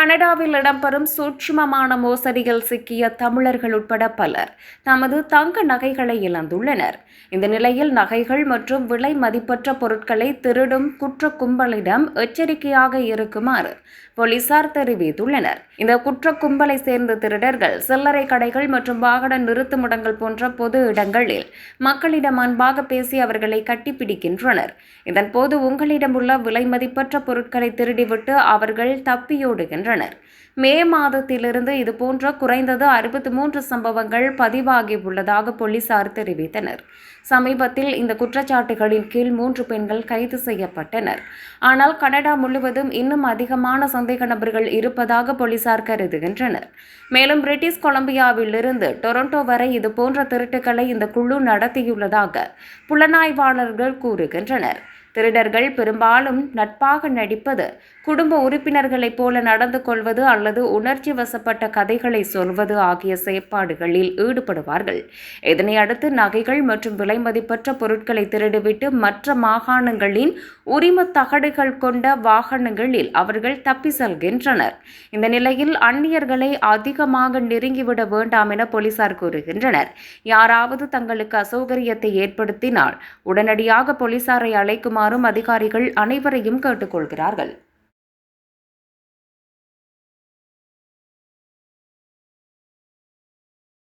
கனடாவில் இடம்பெறும் சூட்சுமமான மோசடியில் சிக்கிய தமிழர்கள் உட்பட பலர் தமது தங்க நகைகளை இழந்துள்ளனர். இந்த நிலையில் நகைகள் மற்றும் விலை மதிப்பற்ற பொருட்களை திருடும் குற்ற கும்பலிடம் எச்சரிக்கையாக இருக்குமாறு போலீசார் தெரிவித்துள்ளனர். இந்த குற்ற கும்பலை சேர்ந்த திருடர்கள் சில்லறை கடைகள் மற்றும் வாகன நிறுத்துமிடங்கள் போன்ற பொது இடங்களில் மக்களிடம் அன்பாக பேசி அவர்களை கட்டிப்பிடிக்கின்றனர். இதன்போது உங்களிடம் உள்ள விலை மதிப்பற்ற பொருட்களை திருடிவிட்டு அவர்கள் தப்பியோடுகின்றனர். மே மாதத்திலிருந்து இதுபோன்ற குறைந்தது அறுபத்தி மூன்று சம்பவங்கள் பதிவாகி உள்ளதாக போலீசார் தெரிவித்தனர். சமீபத்தில் இந்த குற்றச்சாட்டுகளின் கீழ் மூன்று பெண்கள் கைது செய்யப்பட்டனர். ஆனால் கனடா முழுவதும் இன்னும் அதிகமான சந்தேக நபர்கள் இருப்பதாக போலீசார் கருதுகின்றனர். மேலும் பிரிட்டிஷ் கொலம்பியாவிலிருந்து டொரண்டோ வரை இதுபோன்ற திருட்டுகளை இந்த குழு நடத்தியுள்ளதாக புலனாய்வாளர்கள் கூறுகின்றனர். திருடர்கள் பெரும்பாலும் நட்பாக நடிப்பது குடும்ப உறுப்பினர்களைப் போல நடந்து கொள்வது அல்லது உணர்ச்சி வசப்பட்ட கதைகளை சொல்வது ஆகிய செயற்பாடுகளில் ஈடுபடுவார்கள். இதனை அடுத்து நகைகள் மற்றும் விலை மதிப்பற்ற பொருட்களை திருடிவிட்டு மற்ற மாகாணங்களின் உரிம தகடுகள் கொண்ட வாகனங்களில் அவர்கள் தப்பி செல்கின்றனர். இந்த நிலையில் அந்நியர்களை அதிகமாக நெருங்கிவிட வேண்டாம் என போலீசார் கூறுகின்றனர். யாராவது தங்களுக்கு அசௌகரியத்தை ஏற்படுத்தினால் உடனடியாக போலீசாரை வருமாறும் அதிகாரிகள் அனைவரையும் கேட்டுக்கொள்கிறார்கள்.